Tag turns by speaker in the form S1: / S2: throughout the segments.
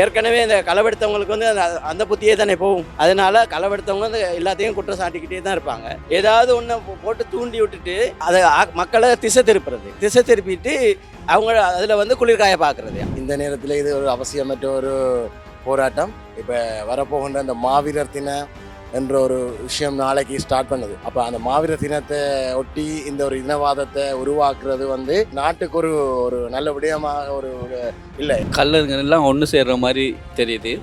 S1: ஏற்கனவே இந்த களவெடுத்தவங்களுக்கு வந்து அந்த அந்த புத்தியே தானே போகும். அதனால களவெடுத்தவங்க வந்து எல்லாத்தையும் குற்றம் சாட்டிக்கிட்டே தான் இருப்பாங்க. ஏதாவது ஒன்று போட்டு தூண்டி விட்டுட்டு அதை மக்களை திசை திருப்புறது. திசை திருப்பிட்டு அவங்க அதில் வந்து குளிர்காய பார்க்கறது
S2: இந்த நேரத்தில் இது ஒரு அவசியமற்ற ஒரு போராட்டம். இப்போ வரப்போகின்ற அந்த மாவீரர் தின என்ற ஒரு விஷயம் நாளைக்கு ஸ்டார்ட் பண்ணுது. அப்போ அந்த மாவீர தினத்தை ஒட்டி இந்த ஒரு இனவாதத்தை உருவாக்குறது வந்து நாட்டுக்கு ஒரு ஒரு நல்ல விடயமாக ஒரு ஒரு இல்லை.
S3: கல்லர்கள் எல்லாம் ஒன்று சேர்ற மாதிரி தெரியுது.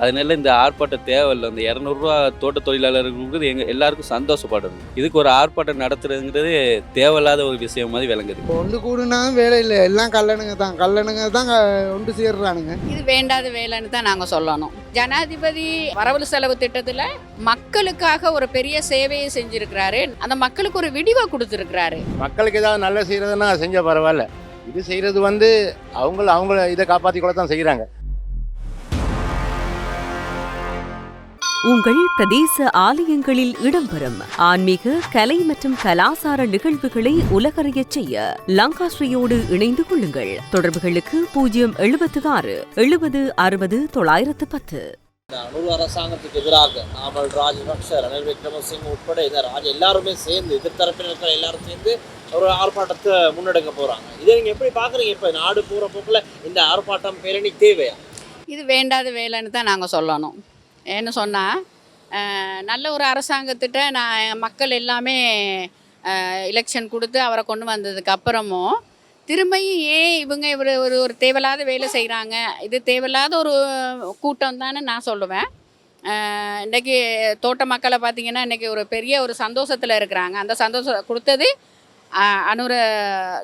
S3: அதனால இந்த ஆர்ப்பாட்டம் தேவையில்லை. இந்த இரநூறுவா தோட்ட தொழிலாளர்களுக்கு எங்க எல்லாருக்கும் சந்தோஷப்படணும் இதுக்கு ஒரு ஆர்ப்பாட்டம் நடத்துறதுங்கிறது தேவையில்லாத ஒரு விஷயம் மாதிரி விளங்குது.
S4: இப்போ ஒன்று கூடுனா வேலை இல்லை. எல்லாம் கல்லணுங்க தான். கல்லணுங்க தான் ஒன்று சேர்றானுங்க.
S5: இது வேண்டாத வேலைன்னு தான் நாங்கள் சொல்லணும். ஜனாதிபதி வரவு செலவு திட்டத்தில் மக்களுக்காக ஒரு பெரிய சேவையை செஞ்சிருக்கிறாரு. அந்த மக்களுக்கு ஒரு விடிவை கொடுத்துருக்கிறாரு.
S2: மக்களுக்கு ஏதாவது நல்ல செய்கிறதுன்னா செஞ்சால் பரவாயில்ல. இது செய்கிறது வந்து அவங்கள அவங்கள இதை காப்பாற்றிக்கொள்ள தான் செய்கிறாங்க
S6: உங்கள் பிரதேச ஆலயங்களில் இடம்பெறும் ஆன்மீக கலை மற்றும் கலாசார நிகழ்வுகளை உலகறியச் செய்ய லங்காஸ்ரீயோடு இணைந்து கொள்ளுங்கள். தொடர்புகளுக்கு பூஜ்ஜியம் எழுபத்து ஆறு எழுபது அறுபது தொள்ளாயிரத்து பத்து.
S7: அனுர் அரசாங்கத்துக்கு எதிராக நாமல் ராஜபக்ஷ ரணில் விக்ரமசிங் உட்பட இந்த ராஜ எல்லாருமே சேர்ந்து எதிர்த்தரப்பில் இருக்கிற எல்லாரும் சேர்ந்து ஒரு ஆர்ப்பாட்டத்தை முன்னெடுக்க போறாங்க. இதை நீங்க எப்படி பாக்குறீங்க? இப்ப நாடு போற போக்குல இந்த ஆர்ப்பாட்டம் பேரணி தேவையா?
S5: இது வேண்டாத வேலைன்னு தான் நாங்கள் சொல்லணும். என்ன சொன்னால் நல்ல ஒரு அரசாங்கத்திட்ட நான் மக்கள் எல்லாமே எலெக்ஷன் கொடுத்து அவரை கொண்டு வந்ததுக்கு அப்புறமும் திரும்பியும் ஏன் இவங்க இவர் ஒரு ஒரு தேவையில்லாத வேலை செய்கிறாங்க இது தேவையில்லாத ஒரு கூட்டம் தானே நான் சொல்லுவேன். இன்றைக்கி தோட்ட மக்களை பார்த்திங்கன்னா இன்றைக்கி ஒரு பெரிய ஒரு சந்தோஷத்தில் இருக்கிறாங்க. அந்த சந்தோஷம் கொடுத்தது அனுர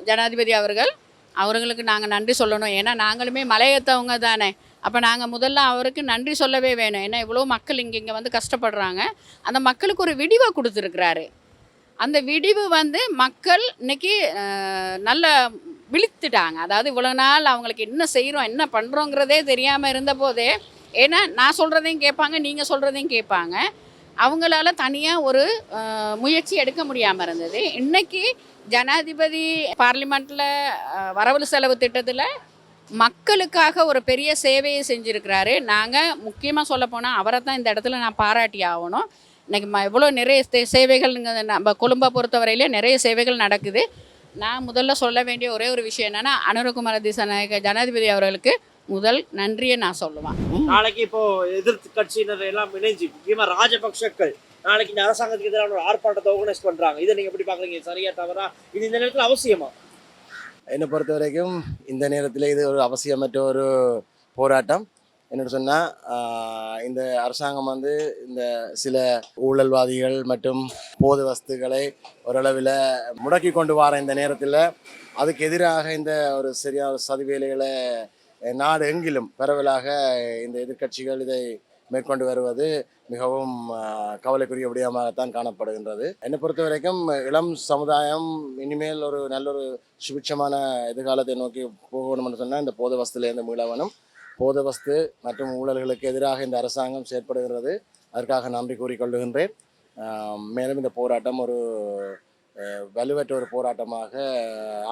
S5: ஜனாதிபதி அவர்கள். அவர்களுக்கு நாங்கள் நன்றி சொல்லணும். ஏன்னா நாங்களுமே மலையேற்றவங்க தானே. அப்போ நாங்கள் முதல்ல அவருக்கு நன்றி சொல்லவே வேணும். ஏன்னா இவ்வளோ மக்கள் இங்கே இங்கே வந்து கஷ்டப்படுறாங்க. அந்த மக்களுக்கு ஒரு விடிவை கொடுத்துருக்குறாரு. அந்த விடிவு வந்து மக்கள் இன்னைக்கு நல்ல விழித்துட்டாங்க. அதாவது இவ்வளோ நாள் அவங்களுக்கு என்ன செய்கிறோம் என்ன பண்ணுறோங்கிறதே தெரியாமல் இருந்த போதே ஏன்னா நான் சொல்கிறதையும் கேட்பாங்க நீங்கள் சொல்கிறதையும் கேட்பாங்க. அவங்களால தனியாக ஒரு முயற்சி எடுக்க முடியாமல் இருந்தது. இன்றைக்கி ஜனாதிபதி பார்லிமெண்ட்டில் வரவு செலவு திட்டத்தில் மக்களுக்காக ஒரு பெரிய சேவையை செஞ்சுருக்கிறாரு. நாங்கள் முக்கியமாக சொல்லப்போனால் அவரை தான் இந்த இடத்துல நான் பாராட்டி ஆகணும். இன்னைக்கு ம எவ்வளோ நிறைய சேவைகள் நம்ம கொழும்பை பொறுத்தவரையிலே நிறைய சேவைகள் நடக்குது. நான் முதல்ல சொல்ல வேண்டிய ஒரே ஒரு விஷயம் என்னென்னா அனுரகுமார திசாநாயக ஜனாதிபதி அவர்களுக்கு முதல் நன்றியை நான் சொல்லுவேன்.
S7: நாளைக்கு இப்போ எதிர்த்து கட்சியினர் எல்லாம் இணைஞ்சு முக்கியமாக ராஜபக்சக்கள் நாளைக்கு இந்த அரசாங்கத்துக்கு எதிரான ஒரு ஆர்ப்பாட்டத்தை ஆர்கனைஸ் பண்ணுறாங்க இதை நீங்கள் எப்படி பார்க்குறீங்க? சரியா தவறா? இது இந்த நேரத்தில் அவசியமா?
S2: என்னை பொறுத்த வரைக்கும் இந்த நேரத்தில் இது ஒரு அவசியமற்ற ஒரு போராட்டம். என்னென்னு சொன்னால் இந்த அரசாங்கம் வந்து இந்த சில ஊழல்வாதிகள் மற்றும் போது வஸ்துகளை ஓரளவில் முடக்கி கொண்டு வர இந்த நேரத்தில் அதுக்கு எதிராக இந்த ஒரு சரியான சதி வேலைகளை நாடு எங்கிலும் பரவலாக இந்த எதிர்க்கட்சிகள் இதை மேற்கொண்டு வருவது மிகவும் கவலைக்குரிய விடயமாகத்தான் காணப்படுகின்றது. என்னை பொறுத்த வரைக்கும் இளம் சமுதாயம் இனிமேல் ஒரு நல்ல ஒரு சுபிட்சமான எதிர்காலத்தை நோக்கி போகணும்னு சொன்னால் இந்த போத வஸ்துலேருந்து மீளவனும் போத வஸ்து மற்றும் ஊழல்களுக்கு எதிராக இந்த அரசாங்கம் செயற்படுகிறது. அதற்காக நன்றி கூறிக்கொள்ளுகின்றேன். மேலும் இந்த போராட்டம் ஒரு வலுவற்ற ஒரு போராட்டமாக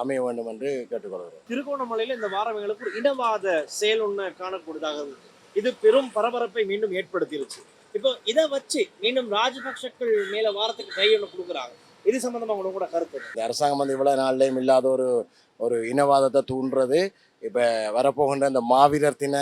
S2: அமைய வேண்டும் என்று கேட்டுக்கொள்கிறேன்.
S7: திருகோணமலையில் இந்த வாரங்களுக்கு ஒரு இனவாத செயல் ஒன்று காணக்கூடியதாக இருக்கு. இது பெரும் பரபரப்பை மீண்டும் ஏற்படுத்திருச்சு. இப்போ இதை வச்சு மீண்டும் ராஜபக்ஷக்கள் மேல வாரத்துக்கு கை கொடுக்குறாங்க. இது சம்பந்தமா உங்களுக்கு கூட கருத்து
S2: இந்த அரசாங்கம் வந்து இவ்வளோ நாள்லையும் இல்லாத ஒரு ஒரு இனவாதத்தை தூண்டுறது இப்போ வரப்போகின்ற இந்த மாவீரர் தின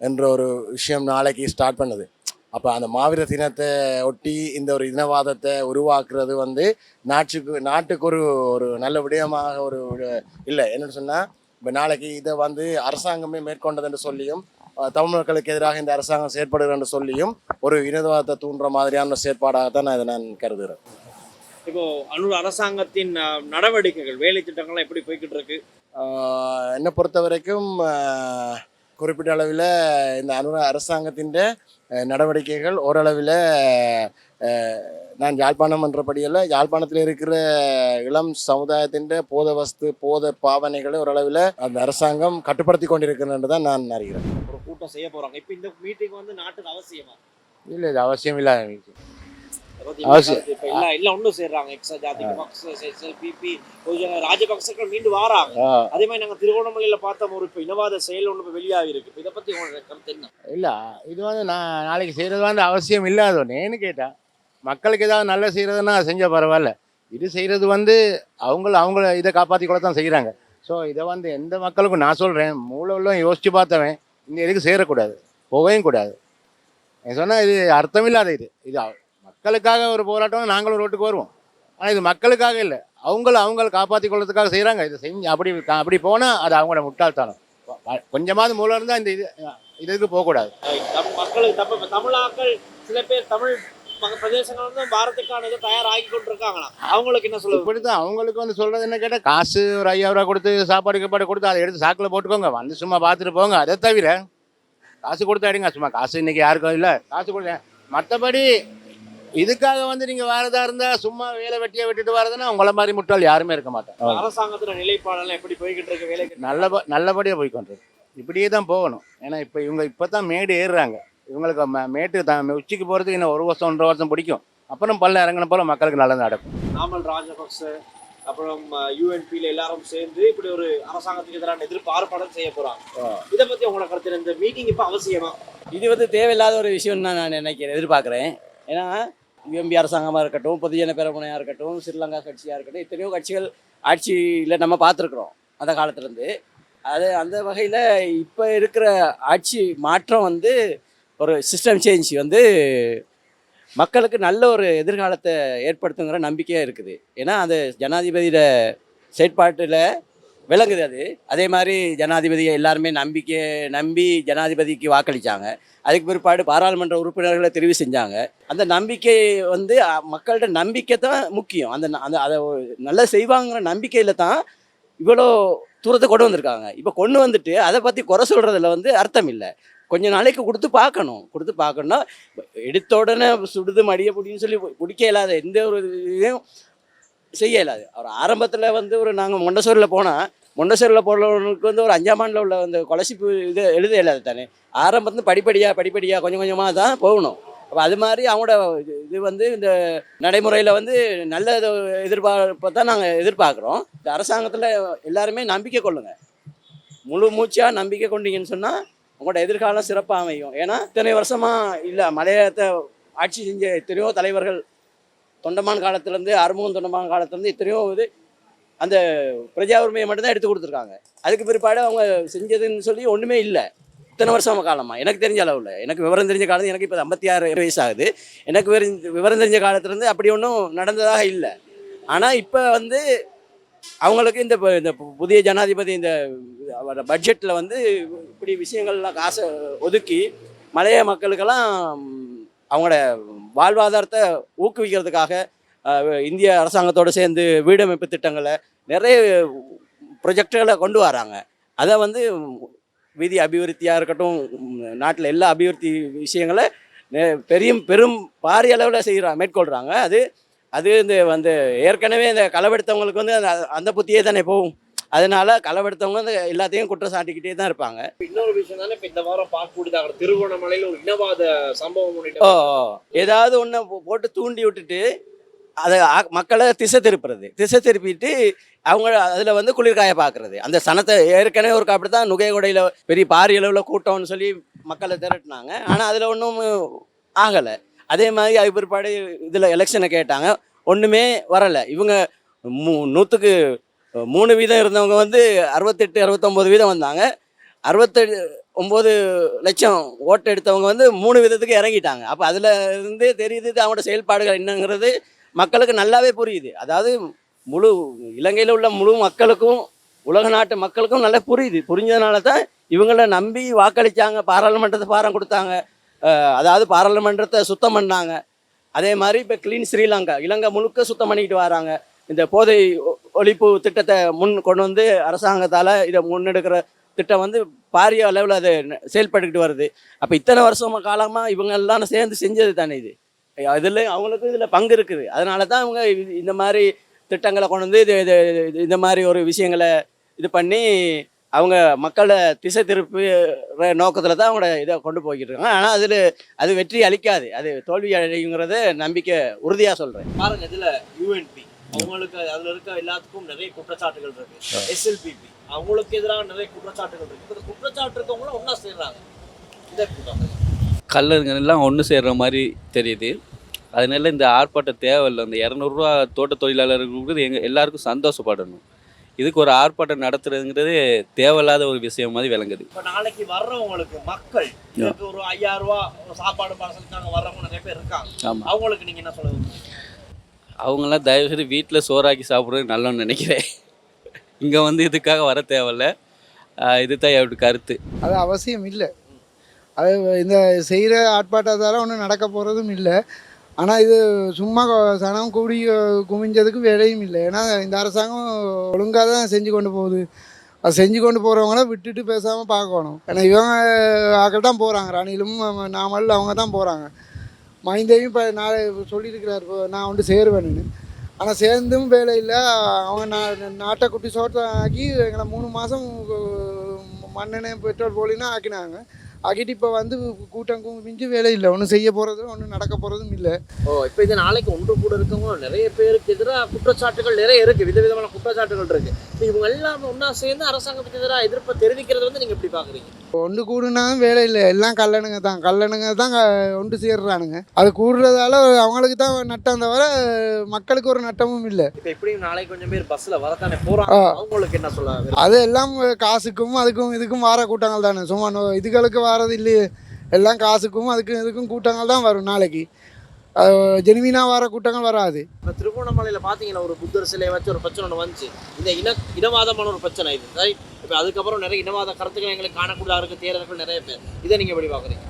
S2: என்ற ஒரு விஷயம் நாளைக்கு ஸ்டார்ட் பண்ணுது. அப்போ அந்த மாவீர தினத்தை ஒட்டி இந்த ஒரு இனவாதத்தை உருவாக்குறது வந்து நாட்டுக்கு நாட்டுக்கு ஒரு ஒரு நல்ல விடயமாக ஒரு ஒரு- இல்லை என்னென்னு சொன்னால் இப்போ நாளைக்கு இதை வந்து அரசாங்கமே மேற்கொண்டது என்று சொல்லியும் தமிழ் மக்களுக்கு எதிராக இந்த அரசாங்கம் செயற்படுகிறது என்று சொல்லியும் ஒரு இனவாதத்தை தூண்டுற மாதிரியான செயற்பாடாகத்தான் நான் இதை நான் கருதுகிறேன்
S7: இப்போ அனு அரசாங்கத்தின் நடவடிக்கைகள் வேலை திட்டங்கள்லாம் எப்படி போய்கிட்டு இருக்கு?
S2: ஆஹ் என்னை பொறுத்த வரைக்கும் குறிப்பிட்ட அளவில் இந்த அனு அரசாங்கத்தின் நடவடிக்கைகள் ஓரளவில் நான் யாழ்ப்பாணம் என்றபடியில் யாழ்ப்பாணத்தில் இருக்கிற இளம் சமுதாயத்தின் போத வஸ்து போத பாவனைகளை ஓரளவில் அந்த அரசாங்கம் கட்டுப்படுத்தி கொண்டிருக்கிறது தான் நான் அறிகிறேன்.
S7: ஒரு கூட்டம் செய்ய போறாங்க. இப்போ இந்த மீட்டிங் வந்து நாட்டுக்கு அவசியமா?
S2: இல்லை இது அவசியம் இல்லாத
S7: நாங்க திருகோணமலையில பார்த்தோம் ஒரு இனவாத செயல் ஒண்ணு இப்ப வெளியாகி இருக்கு. இதை பத்தி கருத்து என்ன?
S8: இல்லை இது வந்து நான் நாளைக்கு செய்கிறது வந்து அவசியம் இல்லாத ஒன்று ஏன்னு கேட்டால் மக்களுக்கு ஏதாவது நல்ல செய்கிறதுன்னா செஞ்சால் பரவாயில்ல. இது செய்கிறது வந்து அவங்கள அவங்கள இதை காப்பாற்றி கூட தான் செய்கிறாங்க ஸோ இதை வந்து எந்த மக்களுக்கும் நான் சொல்கிறேன் மூளை யோசித்து பார்த்தவன் இந்த எதுக்கு சேரக்கூடாது. போகவும் கூடாது. நீங்கள் சொன்னால் இது அர்த்தமில்லாத இது. இது மக்களுக்காக ஒரு போராட்டம் நாங்களும் ரோட்டுக்கு வருவோம். ஆனால் இது மக்களுக்காக இல்லை. அவங்கள அவங்கள காப்பாற்றி கொள்றதுக்காக செய்கிறாங்க இதை செஞ்சு அப்படி அப்படி போனால் அது அவங்களோட முட்டாள்தனம். கொஞ்சமாவது மூலம் இருந்தால் இந்த இது இதுக்கு போகக்கூடாது.
S7: மக்களுக்கு தமிழாக்கள் சில பேர் தமிழ் மக- பிரதேசங்கள் வந்து பாரத்துக்கான இதை தயாராகி கொண்டிருக்காங்களாம். அவங்களுக்கு என்ன
S8: இப்படித்தான் அவங்களுக்கு வந்து சொல்றது என்ன கேட்டால் காசு ஒரு ஐயாயிரம் ரூபா கொடுத்து சாப்பாடு கீப்பாடு கொடுத்து அதை எடுத்து சாக்கில் போட்டுக்கோங்க. வந்து சும்மா பார்த்துட்டு போங்க. அதை தவிர காசு கொடுத்து அடிங்க சும்மா காசு இன்னைக்கு யாருக்கும் இல்லை. காசு கொடுங்க. மற்றபடி இதுக்காக வந்து நீங்கள் வரதா இருந்தால் சும்மா வேலை வெட்டியை விட்டுட்டு வரதுன்னா உங்களை மாதிரி முட்டாள் யாருமே இருக்க மாட்டாங்க.
S7: அரசாங்கத்துல நிலைப்பாடெல்லாம் எப்படி போய்கிட்டு இருக்கு? வேலைக்கு
S8: நல்ல நல்லபடியாக போய் கொண்டிருக்கு. இப்படியே தான் போகணும். ஏன்னா இப்போ இவங்க இப்போ தான் மேடு ஏறுறாங்க. இவங்களுக்கு மேட்டு தான் உச்சிக்கு போகிறதுக்கு இன்னும் ஒரு வருஷம் ஒன்றரை வருஷம் பிடிக்கும். அப்புறம் பல்ல இறங்கின போல மக்களுக்கு நல்லது நடக்கும்.
S7: நாமல் ராஜபக்ச அப்புறம் யூஎன்பியில் எல்லாரும் சேர்ந்து இப்படி ஒரு அரசாங்கத்துக்கு எதிரான எதிர்ப்பு ஆர்ப்பாட்டம் செய்ய போறாங்க இதை பத்தி உங்களோட கருத்து என்ன? இந்த மீட்டிங் இப்ப அவசியமா?
S1: இது வந்து தேவையில்லாத ஒரு விஷயம் தான் நான் நினைக்கிறேன் எதிர்பார்க்குறேன். ஏன்னா யுஎம்பி அரசாங்கமாக இருக்கட்டும் பொதுஜன பெரமுனையாக இருக்கட்டும் ஸ்ரீலங்கா கட்சியாக இருக்கட்டும் எத்தனையோ கட்சிகள் ஆட்சியில் நம்ம பார்த்துருக்குறோம் அந்த காலத்துலேருந்து. அது அந்த வகையில் இப்போ இருக்கிற ஆட்சி மாற்றம் வந்து ஒரு சிஸ்டம் சேஞ்ச் வந்து மக்களுக்கு நல்ல ஒரு எதிர்காலத்தை ஏற்படுத்துங்கிற நம்பிக்கையாக இருக்குது. ஏன்னா அந்த ஜனாதிபதியோட செயற்பாட்டில் விளங்குது அது. அதே மாதிரி ஜனாதிபதியை எல்லாருமே நம்பிக்கை நம்பி ஜனாதிபதிக்கு வாக்களித்தாங்க அதுக்கு பிற்பாடு பாராளுமன்ற உறுப்பினர்களை தெரிவு செஞ்சாங்க. அந்த நம்பிக்கை வந்து மக்கள்கிட்ட நம்பிக்கை தான் முக்கியம். அந்த ந- அந்த அதை நல்லா செய்வாங்கிற நம்பிக்கையில் தான் இவ்வளோ தூரத்தை கொண்டு வந்திருக்காங்க. இப்போ கொண்டு வந்துட்டு அதை பற்றி குறை சொல்கிறதுல வந்து அர்த்தம் இல்லை. கொஞ்ச நாளைக்கு கொடுத்து பார்க்கணும். கொடுத்து பார்க்கணும் எடுத்த உடனே சுடுது மடிய புடின்னு சொல்லி பிடிக்க இல்லாத எந்த ஒரு இதையும் செய்ய இயலாது. அவர் ஆரம்பத்தில் வந்து ஒரு நாங்கள் மொண்டசூரில் போனால் மொண்டசூரில் போடுறவனுக்கு வந்து ஒரு அஞ்சாம் ஆண்டில் உள்ள அந்த கொலசிப்பு இது எழுத இயலாது தானே. ஆரம்பத்துலேருந்து படிப்படியாக படிப்படியாக கொஞ்சம் கொஞ்சமாக தான் போகணும். அப்போ அது மாதிரி அவங்களோட இது- வந்து இந்த நடைமுறையில் வந்து நல்ல எதிர்பார்ப்பை தான் நாங்கள் எதிர்பார்க்குறோம். இந்த அரசாங்கத்தில் எல்லாருமே நம்பிக்கை கொள்ளுங்கள் முழு மூச்சாக நம்பிக்கை கொண்டீங்கன்னு சொன்னால் உங்களோட எதிர்காலம் சிறப்பாக அமையும். ஏன்னா இத்தனை வருஷமாக இல்லை மலையாளத்தை ஆட்சி செஞ்ச எத்தனையோ தலைவர்கள் தொண்டமான் காலத்துலேருந்து அறுமுகம் தொண்டமான் காலத்துலேருந்து எத்தனையோ இது அந்த பிரஜா உரிமையை மட்டும்தான் எடுத்து கொடுத்துருக்காங்க. அதுக்கு பிற்பாடு அவங்க செஞ்சதுன்னு சொல்லி ஒன்றுமே இல்லை. இத்தனை வருஷம் காலமாக எனக்கு தெரிஞ்ச அளவில். எனக்கு விவரம் தெரிஞ்ச காலத்து எனக்கு இப்போ ஐம்பத்தி ஆறு வயசு ஆகுது. எனக்கு விவரம் தெரிஞ்ச காலத்துலேருந்து அப்படி ஒன்றும் நடந்ததாக இல்லை. ஆனால் இப்போ வந்து அவங்களுக்கு இந்த இந்த பு- புதிய ஜனாதிபதி இந்த பட்ஜெட்டில் வந்து இப்படி விஷயங்கள்லாம் காசை ஒதுக்கி மலைய மக்களுக்கெல்லாம் அவங்களோட வாழ்வாதாரத்தை ஊக்குவிக்கிறதுக்காக இந்திய அரசாங்கத்தோடு சேர்ந்து வீடமைப்பு திட்டங்களை நிறைய ப்ரொஜெக்டுகளை கொண்டு வராங்க. அதை வந்து வீதி அபிவிருத்தியாக இருக்கட்டும் நாட்டில் எல்லா அபிவிருத்தி விஷயங்களை பெரிய பெரும் பாரிய அளவில் செய்கிறாங்க மேற்கொள்கிறாங்க அது அது இந்த வந்து ஏற்கனவே இந்த களவெடுத்தவங்களுக்கு வந்து அந்த- அந்த புத்தியே தானே போகும். அதனால களவெடுத்தவங்க வந்து எல்லாத்தையும் குற்றம் சாட்டிக்கிட்டே தான் இருப்பாங்க.
S7: இன்னொரு விஷயம் தானே இப்ப இந்த வாரம் பார்க்கக்கூடியதாக திருகோணமலையில ஒரு இனவாத சம்பவம்
S1: ஓ. ஏதாவது ஒன்றை போட்டு தூண்டி விட்டுட்டு அதை மக்களை திசை திருப்புறது. திசை திருப்பிட்டு அவங்க அதில் வந்து குளிர்காய பார்க்குறது அந்த சனத்தை ஏற்கனவே ஒரு அப்படி தான் நுகையகொடையில் பெரிய பாரிய அளவில் கூட்டம்னு சொல்லி மக்களை திரட்டினாங்க. ஆனால் அதில் ஒன்றும் ஆகலை. அதே மாதிரி அது பிற்பாடு இதில் எலெக்ஷனை கேட்டாங்க. ஒன்றுமே வரலை. இவங்க மூ நூற்றுக்கு மூணு வீதம் இருந்தவங்க வந்து அறுபத்தெட்டு அறுபத்தொம்போது வீதம் வந்தாங்க. அறுபத்தெட்டு ஒம்பது லட்சம் ஓட்டு எடுத்தவங்க வந்து மூணு விதத்துக்கு இறங்கிட்டாங்க. அப்போ அதில் இருந்து தெரியுது அவங்களோட செயல்பாடுகள் என்னங்கிறது மக்களுக்கு நல்லாவே புரியுது. அதாவது முழு இலங்கையில் உள்ள முழு மக்களுக்கும் உலக நாட்டு மக்களுக்கும் நல்லா புரியுது. புரிஞ்சதுனால தான் இவங்கள நம்பி வாக்களித்தாங்க பாராளுமன்றத்தை பாரம் கொடுத்தாங்க. அதாவது பாராளுமன்றத்தை சுத்தம் பண்ணாங்க. அதே மாதிரி இப்போ கிளீன் ஸ்ரீலங்கா இலங்கை முழுக்க சுத்தம் பண்ணிக்கிட்டு வராங்க. இந்த போதை ஒழிப்பு திட்டத்தை முன் கொண்டு வந்து அரசாங்கத்தால் இதை முன்னெடுக்கிற திட்டம் வந்து பாரிய அளவில் அது செயல்பட்டுக்கிட்டு வருது. அப்போ இத்தனை வருஷம் காலமாக இவங்க எல்லாம் சேர்ந்து செஞ்சது தானே இது? இதில் அவங்களுக்கும் இதில் பங்கு இருக்குது. அதனால தான் அவங்க இந்த மாதிரி திட்டங்களை கொண்டு வந்து இது இது- இந்த மாதிரி ஒரு விஷயங்களை இது பண்ணி அவங்க மக்களை திசை திருப்புற நோக்கத்தில் தான் அவங்களோட இதை கொண்டு போய்கிட்டு இருக்காங்க. ஆனால் அதில் அது வெற்றி அளிக்காது. அது தோல்வி அடையுங்கிறத நம்பிக்கை உறுதியாக சொல்கிறேன்
S7: பாருங்க இதுல யூஎன்பி அவங்களுக்கு அதுல இருக்க எல்லாத்துக்கும் நிறைய குற்றச்சாட்டுகள் இருக்கு. எஸ்எல்பிபி அவங்களுக்கு எதிராக நிறைய குற்றச்சாட்டுகள் இருக்கு. இந்த குற்றச்சாட்டு இருக்கவங்களும் ஒண்ணா சேர்றாங்க.
S3: கல்லர்கள் எல்லாம் ஒன்று சேர்ற மாதிரி தெரியுது. அதனால இந்த ஆர்ப்பாட்டம் தேவையில்லை. இந்த இரநூறுவா தோட்ட தொழிலாளர்களுக்கு எங்கள் எல்லாருக்கும் சந்தோஷப்படணும். இதுக்கு ஒரு ஆர்ப்பாட்டம் நடத்துறதுங்கிறது தேவையில்லாத ஒரு விஷயம் மாதிரி விளங்குது.
S7: இப்ப நாளைக்கு வர்றவங்களுக்கு மக்கள் ஒரு ஐயாயிரம் ஒரு சாப்பாடு பார்சலுக்காக வர்றவங்க நிறைய பேர் இருக்காங்க.
S3: ஆமாம்
S7: அவங்களுக்கு நீங்க என்ன சொல்லுவீங்க?
S3: அவங்களாம் தயவுசெய்து வீட்டில் சோறாக்கி சாப்பிட்றது நல்லோன்னு நினைக்கிறேன். இங்கே வந்து இதுக்காக வர தேவையில்ல. இதுதான் என்னோட கருத்து.
S4: அது அவசியம் இல்லை. அது இந்த செய்கிற ஆர்ப்பாட்டத்தால் ஒன்றும் நடக்க போகிறதும் இல்லை. ஆனால் இது சும்மா சனம் கூடி குமிஞ்சதுக்கு வேலையும் இல்லை. ஏன்னா இந்த அரசாங்கம் ஒழுங்காக தான் செஞ்சு கொண்டு போகுது. அது செஞ்சு கொண்டு போகிறவங்கள விட்டுட்டு பேசாமல் பார்க்கணும். ஏன்னா இவங்க ஆக்கள் தான் போகிறாங்க ரணிலும் நாமல் அவங்க தான் போகிறாங்க மைந்தையும் இப்போ நான் சொல்லியிருக்கிறார். இப்போ நான் வந்து சேருவேன்னு ஆனால் சேர்ந்தும் வேலை இல்லை. அவங்க நா நாட்டை குட்டி சோட்டம் ஆக்கி எங்களை மூணு மாதம் மண்ணெண்ணெய் பெட்ரோல் போலின்னா ஆக்கினாங்க. ஆக்கிட்டு இப்போ வந்து கூட்டம் குமிஞ்சு வேலை இல்லை. ஒன்றும் செய்ய போகிறதும் ஒன்றும் நடக்க போகிறதும் இல்லை.
S7: ஓ இப்போ இது நாளைக்கு ஒன்று கூட இருக்கவங்க நிறைய பேருக்கு எதிராக குற்றச்சாட்டுகள் நிறைய இருக்கு. விதவிதமான குற்றச்சாட்டுகள் இருக்கு. இப்போ இவங்க எல்லாம் ஒண்ணா சேர்ந்து அரசாங்கத்துக்கு எதிராக எதிர்ப்பை தெரிவிக்கிறது வந்து நீங்க எப்படி பாக்குறீங்க?
S4: ஒன்று கூடுனாலும் வேலை இல்லை. எல்லாம் கல்லணுங்க தான். கல்லணுங்க தான் ஒன்று சேர்றானுங்க. அது கூடுறதால அவங்களுக்கு தான் நட்டம் தவிர மக்களுக்கு ஒரு நட்டமும் இல்லை.
S7: இப்போ எப்படியும் நாளைக்கு கொஞ்சம் பேர் பஸ்ல வரத்தானே போறாங்க.
S4: ஆ.
S7: அவங்களுக்கு என்ன சொல்ல
S4: அது எல்லாம் காசுக்கும் அதுக்கும் இதுக்கும் வார கூட்டங்கள் தானே. சும்மா இதுகளுக்கு வாரது இல்லையே எல்லாம் காசுக்கும் அதுக்கும் இதுக்கும் கூட்டங்கள் தான் வரும் நாளைக்கு. ஜெனுவினா வர கூட்டங்கள் வராது.
S7: இப்போ திருகோணமலையில் பார்த்தீங்கன்னா ஒரு புத்தர் சிலையை வச்சு ஒரு பிரச்சனை ஒன்று வந்துச்சு. இந்த இன இனவாதமான ஒரு பிரச்சனை இது. சரி இப்போ அதுக்கப்புறம் நிறைய இனவாத கருத்துக்கள் எங்களுக்கு காணக்கூடாது இருக்கு தேர்தல்கள் நிறைய பேர். இதை நீங்கள் எப்படி பார்க்குறீங்க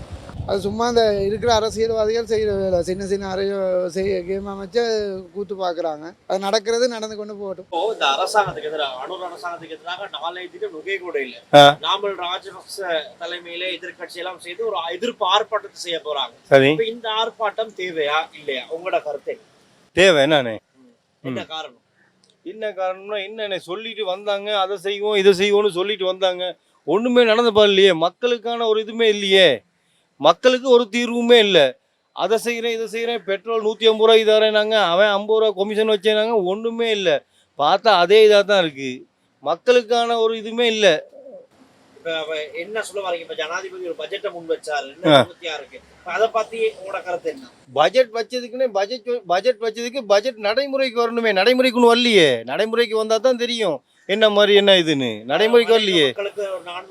S4: அது சும்மா இந்த இருக்கிற அரசியல்வாதிகள் செய்கிற வேலை. சின்ன சின்ன அறைய செய்ய கேம் அமைச்சு கூத்து பார்க்குறாங்க அது நடக்கிறது நடந்து கொண்டு போகட்டும்.
S7: இப்போ இந்த அரசாங்கத்துக்கு எதிராக அனுர் அரசாங்கத்துக்கு எதிராக நாளை தினம் நுகை கூட இல்ல. நாமல் ராஜபக்ச தலைமையில எதிர்க்கட்சி எல்லாம் செய்து ஒரு எதிர்ப்பு ஆர்ப்பாட்டத்தை செய்ய போறாங்க. இந்த ஆர்ப்பாட்டம் தேவையா இல்லையா? உங்களோட கருத்தை
S9: தேவை என்னண்ணே
S7: என்ன காரணம்?
S9: என்ன காரணம்னா என்னண்ணே சொல்லிட்டு வந்தாங்க அதை செய்வோம் இதை செய்வோம்னு சொல்லிட்டு வந்தாங்க. ஒன்றுமே நடந்து பாடலையே மக்களுக்கான ஒரு இதுவுமே இல்லையே. மக்களுக்கு ஒரு தீர்வுமே இல்லை. அதை செய்கிறேன் இதை செய்கிறேன் பெட்ரோல் நூற்றி ஐம்பது ரூபாய் தரேனாங்க அவன் ஐம்பது ரூபா கொமிஷன் வச்சேனாங்க ஒன்றுமே இல்லை. பார்த்தா அதே இதாக தான் இருக்குது மக்களுக்கான ஒரு இதுவுமே இல்லை.
S7: என்ன சொல்ல வரீங்க? இப்ப ஜனாதிபதி ஒரு பட்ஜெட்டை முன் வச்சாரு. இருக்கு? அதை பத்தி உங்களோட கருத்து என்ன?
S9: பட்ஜெட் வச்சதுக்குன்னே பட்ஜெட் பட்ஜெட் வச்சதுக்கு பட்ஜெட் நடைமுறைக்கு வரணுமே. நடைமுறைக்குன்னு வரலையே. நடைமுறைக்கு வந்தால் தான் தெரியும். என்ன மாதிரி என்ன இதுன்னு? நடைமுறைக்கு வரலையே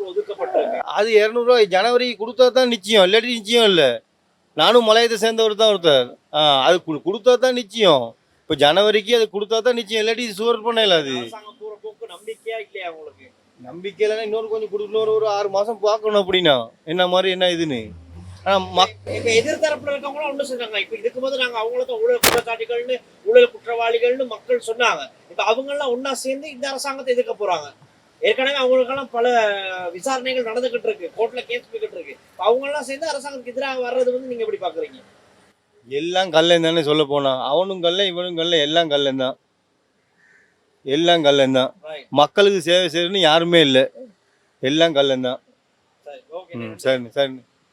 S7: ஒதுக்கப்பட்டிருக்கு.
S9: அது இரநூறுவா ஜனவரி கொடுத்தா தான் நிச்சயம். இல்லாட்டி நிச்சயம் இல்லை. நானும் மலையத்தை சேர்ந்தவர் தான் ஒருத்தர். அது கொடுத்தா தான் நிச்சயம். இப்போ ஜனவரிக்கு அது கொடுத்தா தான் நிச்சயம். இல்லாட்டி சுவர் பண்ண அது.
S7: இல்லையா
S9: நம்பிக்கை இல்லைன்னா இன்னொரு கொஞ்சம் கொடு இன்னொரு ஒரு ஆறு மாதம் பார்க்கணும் அப்படின்னா. என்ன மாதிரி என்ன இதுன்னு?
S7: எதிர்த்தரப்புல இருக்கவங்களும் ஒண்ணு சொல்றாங்க. இப்ப இதுக்கு போது நாங்க அவங்கள தான் ஊழல் குற்றச்சாட்டுகள்னு ஊழல் குற்றவாளிகள்னு மக்கள் சொன்னாங்க. இப்ப அவங்க எல்லாம் ஒண்ணா சேர்ந்து இந்த அரசாங்கத்தை எதிர்க்க போறாங்க. ஏற்கனவே அவங்களுக்கெல்லாம் பல விசாரணைகள் நடந்துகிட்டு இருக்கு. கோர்ட்ல கேஸ் போய்கிட்டு இருக்கு. இப்ப அவங்க எல்லாம் சேர்ந்து அரசாங்கத்துக்கு எதிராக வர்றது வந்து நீங்க எப்படி பாக்குறீங்க?
S9: எல்லாம் கல்லன் தானே சொல்ல போனான் அவனும் கல்ல இவனும் கல்ல எல்லாம் கல்லன் தான். எல்லாம் கல்லன் தான். மக்களுக்கு சேவை செய்யணும்னு யாருமே இல்லை. எல்லாம் கல்லன் தான்.
S7: சரி ஓகே
S9: ம் சரி சரி